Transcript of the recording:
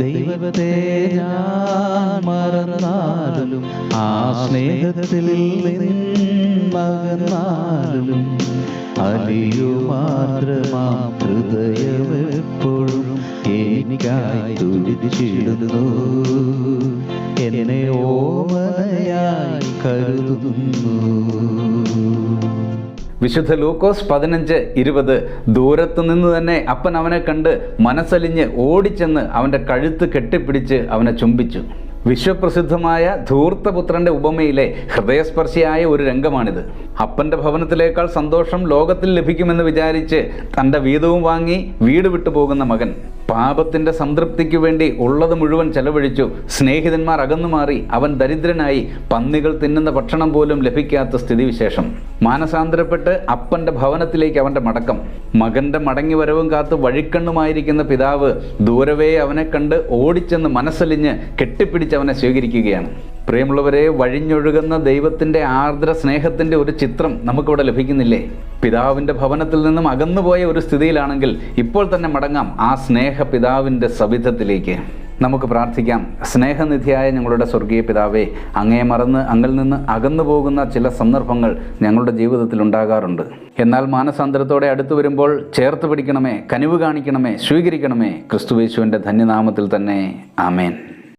ദൈവത്തെ ഞാൻ മറന്നാലും ആ സ്നേഹത്തിൽ മകന്നാലും അലിയു മാത്രമാം ഹൃദയമെപ്പോഴും എനിക്കായി തുടിച്ചിടുന്നു എന്നെ ഓമനയായി കരുതുന്നു. വിശുദ്ധ ലൂക്കോസ് പതിനഞ്ച് ഇരുപത് ദൂരത്തു നിന്ന് തന്നെ അപ്പൻ അവനെ കണ്ട് മനസ്സലിഞ്ഞ് ഓടിച്ചെന്ന് അവന്റെ കഴുത്ത് കെട്ടിപ്പിടിച്ച് അവനെ ചുംബിച്ചു. വിശ്വപ്രസിദ്ധമായ ധൂർത്തപുത്രന്റെ ഉപമയിലെ ഹൃദയസ്പർശിയായ ഒരു രംഗമാണിത്. അപ്പന്റെ ഭവനത്തിലേക്കാൾ സന്തോഷം ലോകത്തിൽ ലഭിക്കുമെന്ന് വിചാരിച്ച് തന്റെ വീതവും വാങ്ങി വീട് വിട്ടു പോകുന്ന മകൻ പാപത്തിന്റെ സംതൃപ്തിക്ക് വേണ്ടി ഉള്ളത് മുഴുവൻ ചെലവഴിച്ചു സ്നേഹിതന്മാർ അകന്നു മാറി അവൻ ദരിദ്രനായി പന്നികൾ തിന്നുന്ന ഭക്ഷണം പോലും ലഭിക്കാത്ത സ്ഥിതിവിശേഷം. മാനസാന്തരപ്പെട്ട് അപ്പന്റെ ഭവനത്തിലേക്ക് അവന്റെ മടക്കം. മകന്റെ മടങ്ങി വരവും കാത്ത് വഴിക്കണ്ണുമായിരിക്കുന്ന പിതാവ് ദൂരവേ അവനെ കണ്ട് ഓടിച്ചെന്ന് മനസ്സലിഞ്ഞ് കെട്ടിപ്പിടിച്ച് അവനെ സ്വീകരിക്കുകയാണ്. പ്രിയമുള്ളവരെ വഴിഞ്ഞൊഴുകുന്ന ദൈവത്തിന്റെ ആർദ്ര സ്നേഹത്തിന്റെ ഒരു ചിത്രം നമുക്കിവിടെ ലഭിക്കുന്നില്ലേ? പിതാവിന്റെ ഭവനത്തിൽ നിന്നും അകന്നുപോയ ഒരു സ്ഥിതിയിലാണെങ്കിൽ ഇപ്പോൾ തന്നെ മടങ്ങാം ആ സ്നേഹ പിതാവിന്റെ സവിധത്തിലേക്ക്. നമുക്ക് പ്രാർത്ഥിക്കാം. സ്നേഹനിധിയായ ഞങ്ങളുടെ സ്വർഗീയ പിതാവേ അങ്ങയെ മറന്ന് അങ്ങിൽ നിന്ന് അകന്നു പോകുന്ന ചില സന്ദർഭങ്ങൾ ഞങ്ങളുടെ ജീവിതത്തിൽ ഉണ്ടാകാറുണ്ട്. എന്നാൽ മാനസാന്തരത്തോടെ അടുത്തു വരുമ്പോൾ ചേർത്ത് പിടിക്കണമേ കനിവ് കാണിക്കണമേ സ്വീകരിക്കണമേ. ക്രിസ്തുവേശുവിന്റെ ധന്യനാമത്തിൽ തന്നെ. ആമേൻ.